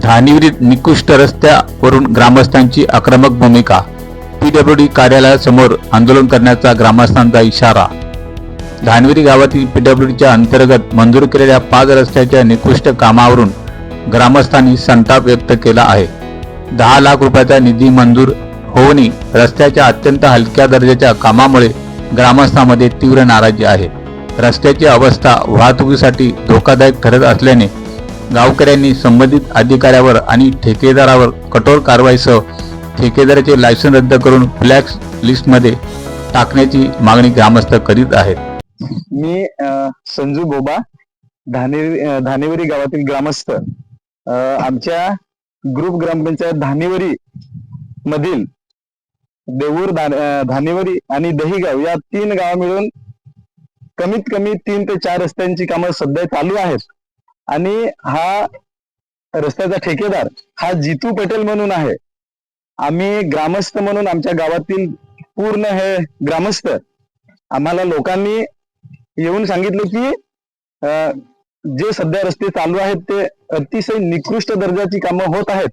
धानिवरी निकृष्ट रस्त्यावरून ग्रामस्थांची आक्रमक भूमिका. पीडब्ल्यूडी कार्यालयासमोर आंदोलन करण्याचा ग्रामस्थांचा इशारा. धानविरी गावातील पीडब्ल्यूडीच्या अंतर्गत मंजूर केलेल्या पाच रस्त्याच्या निकृष्ट कामावरून ग्रामस्थांनी संताप व्यक्त केला आहे. दहा लाख रुपयाचा निधी मंजूर होऊनही रस्त्याच्या अत्यंत हलक्या दर्जाच्या कामामुळे ग्रामस्थांमध्ये तीव्र नाराजी आहे. रस्त्याची अवस्था वाहतुकीसाठी धोकादायक ठरत असल्याने गावकऱ्यांनी संबंधित अधिकाऱ्यावर आणि ठेकेदारावर कठोर कारवाईसह ठेकेदाराचे लायसन रद्द करून फ्लॅक्स लिस्टमध्ये टाकण्याची मागणी ग्रामस्थ करीत आहेत. मी संजू गोबा धाने धानेवरी गावातील ग्रामस्थ. आमच्या ग्रुप ग्रामपंचायत धानेवरी मधील देऊर धानेवरी आणि दहीगाव या तीन गाव मिळून कमीत कमी तीन ते चार रस्त्यांची कामं सध्या चालू आहेत. आणि हा रस्त्याचा ठेकेदार हा जितू पटेल म्हणून आहे. आम्ही ग्रामस्थ म्हणून आमच्या गावातील पूर्ण हे ग्रामस्थ आम्हाला लोकांनी येऊन सांगितलं की अं, जे सध्या रस्ते चालू आहेत ते अतिशय निकृष्ट दर्जाची कामं होत आहेत.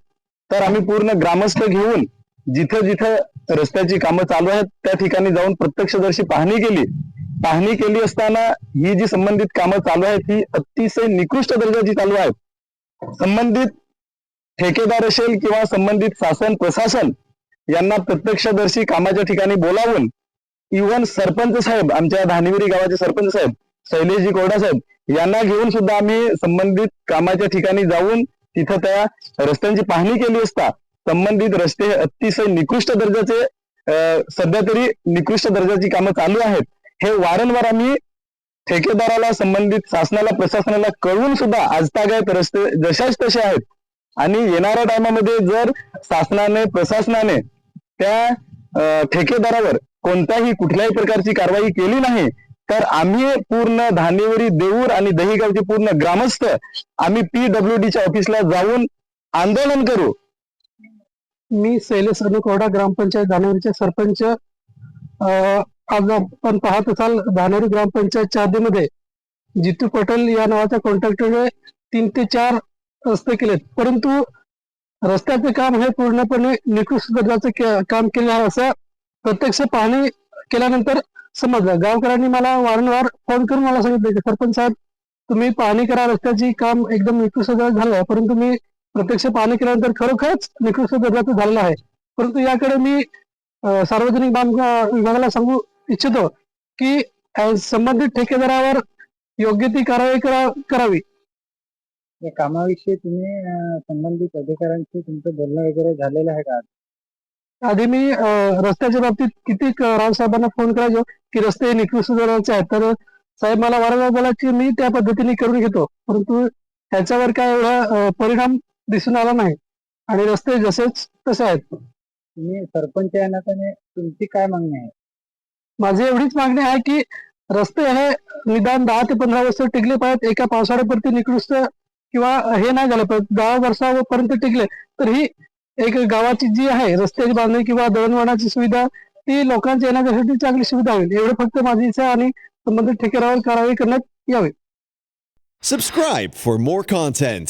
तर आम्ही पूर्ण ग्रामस्थ घेऊन जिथं जिथं रस्त्याची कामं चालू आहेत त्या ठिकाणी जाऊन प्रत्यक्षदर्शी पाहणी केली. पाहणी केली असताना ही जी संबंधित कामं चालू आहेत ही अतिशय निकृष्ट दर्जाची चालू आहेत. संबंधित ठेकेदार असेल किंवा संबंधित शासन प्रशासन यांना प्रत्यक्षदर्शी कामाच्या ठिकाणी बोलावून इव्हन सरपंच साहेब आमच्या धानिवरी गावाचे सरपंच साहेब शैलेशजी कोरडा साहेब यांना घेऊन सुद्धा आम्ही संबंधित कामाच्या ठिकाणी जाऊन तिथं त्या रस्त्यांची पाहणी केली असता संबंधित रस्ते अतिशय निकृष्ट दर्जाचे सध्या तरी निकृष्ट दर्जाची कामं चालू आहेत. हे वारंवार आम्ही ठेकेदाराला संबंधित शासनाला प्रशासनाला कळवून सुद्धा आजतागायत रस्ते जशाच तसे आहेत. आणि येणाऱ्या टायमामध्ये जर शासनाने प्रशासनाने त्या ठेकेदारावर कोणत्याही कुठल्याही प्रकारची कारवाई केली नाही तर आम्ही पूर्ण धानेवरी देऊर आणि दहीगावचे पूर्ण ग्रामस्थ आम्ही पीडब्ल्यूडीच्या ऑफिसला जाऊन आंदोलन करू. मी शैलेश अनुकोडा ग्रामपंचायत धानेवरीचे सरपंच आज आपण पाहत असाल धानेरी ग्रामपंचायतच्या हद्दीमध्ये जितू पटेल या नावाच्या कॉन्ट्रॅक्टरने तीन ते चार रस्ते केलेत. परंतु रस्त्याचे काम हे पूर्णपणे निकृष्ट दर्जाचे काम केले आहे असं प्रत्यक्ष पाहणी केल्यानंतर समजलं. गावकऱ्यांनी मला वारंवार फोन करून मला सांगितले की सरपंच साहेब तुम्ही पाहणी करा रस्त्याची काम एकदम निकृष्ट दर्जाचं झालं आहे. परंतु मी प्रत्यक्ष पाहणी केल्यानंतर खरोखरच निकृष्ट दर्जाचं झालेलं आहे. परंतु याकडे मी सार्वजनिक बांधकाम विभागाला सांगू इच्छितो की संबंधित ठेकेदारावर योग्य ती कारवाई करा- करावी. या कामाविषयी तुम्ही संबंधित अधिकाऱ्यांशी तुमचं बोलणं वगैरे झालेलं आहे का? आधी मी रस्त्याच्या बाबतीत किती रावसाहेबांना फोन करायचो की रस्ते निकृष्ट आहेत. तर साहेब मला वारंवार बोला की मी त्या पद्धतीने करून घेतो. परंतु त्याच्यावर काय एवढा परिणाम दिसून आला नाही. आणि रस्ते जसेच तसे आहेत. तुम्ही सरपंच या नात्याने तुमची काय मागणी आहे? माझी एवढीच मागणी आहे की रस्ते हे निदान दहा ते पंधरा वर्ष टिकले पाहिजेत. एका पावसाळ्यापर्यंत निकृष्ट किंवा हे नाही झालं पाहिजे. दहा वर्षापर्यंत टिकले तर ही एक गावाची जी आहे रस्त्याची बांधणी किंवा दळणवळणाची सुविधा ती लोकांची येण्यासाठी चांगली सुविधा होईल. एवढं फक्त माझी इच्छा आणि संबंधित ठेकेदारावर कारवाई करण्यात यावी. Subscribe for more content